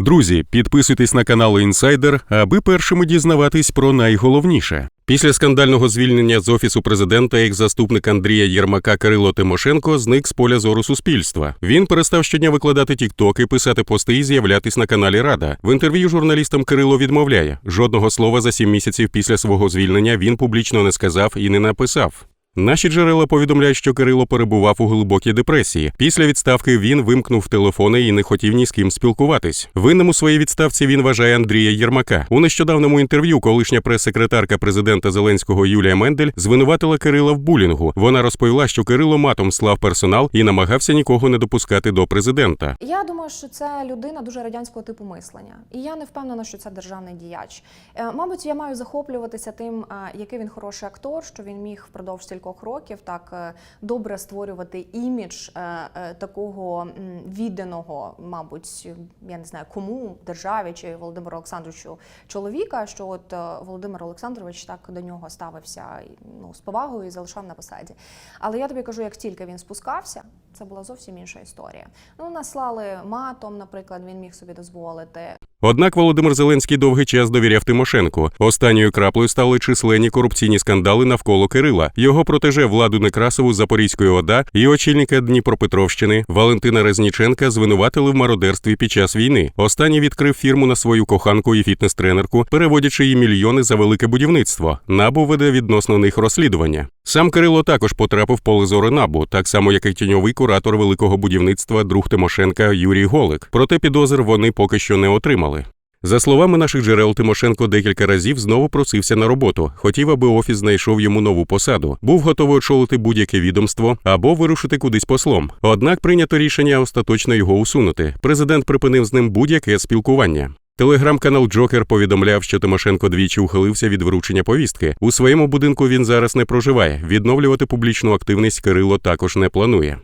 Друзі, підписуйтесь на канал Інсайдер, аби першими дізнаватись про найголовніше. Після скандального звільнення з офісу президента екс-заступник Андрія Єрмака Кирило Тимошенко зник з поля зору суспільства. Він перестав щодня викладати тіктоки, писати пости і з'являтись на каналі Рада. В інтерв'ю журналістам Кирило відмовляє. Жодного слова за сім місяців після свого звільнення він публічно не сказав і не написав. Наші джерела повідомляють, що Кирило перебував у глибокій депресії. Після відставки він вимкнув телефони і не хотів ні з ким спілкуватись. Винним у своїй відставці він вважає Андрія Єрмака. У нещодавному інтерв'ю колишня прес-секретарка президента Зеленського Юлія Мендель звинуватила Кирила в булінгу. Вона розповіла, що Кирило матом слав персонал і намагався нікого не допускати до президента. Я думаю, що це людина дуже радянського типу мислення, і я не впевнена, що це державний діяч. Е, Мабуть, я маю захоплюватися тим, е, який він хороший актор, що він міг впродовж кількох років так е, добре створювати імідж е, е, такого відданого, мабуть, я не знаю кому державі чи Володимиру Олександровичу чоловіка. Що от Володимир Олександрович так до нього ставився ну з повагою і залишав на посаді. Але я тобі кажу, як тільки він спускався, це була зовсім інша історія. Ну, наслали матом, наприклад, він міг собі дозволити. Однак Володимир Зеленський довгий час довіряв Тимошенку. Останньою краплею стали численні корупційні скандали навколо Кирила. Його протеже Владу Некрасову Запорізької ОДА і очільника Дніпропетровщини Валентина Резніченка звинуватили в мародерстві під час війни. Останній відкрив фірму на свою коханку і фітнес-тренерку, переводячи їй мільйони за велике будівництво. Набу веде відносно них розслідування. Сам Кирило також потрапив поле зору набу, так само як і тіньовий куратор великого будівництва друг Тимошенка Юрій Голик. Проте підозр вони поки що не отримали. За словами наших джерел, Тимошенко декілька разів знову просився на роботу. Хотів, аби офіс знайшов йому нову посаду. Був готовий очолити будь-яке відомство або вирушити кудись послом. Однак прийнято рішення остаточно його усунути. Президент припинив з ним будь-яке спілкування. Телеграм-канал Джокер повідомляв, що Тимошенко двічі ухилився від вручення повістки. У своєму будинку він зараз не проживає. Відновлювати публічну активність Кирило також не планує.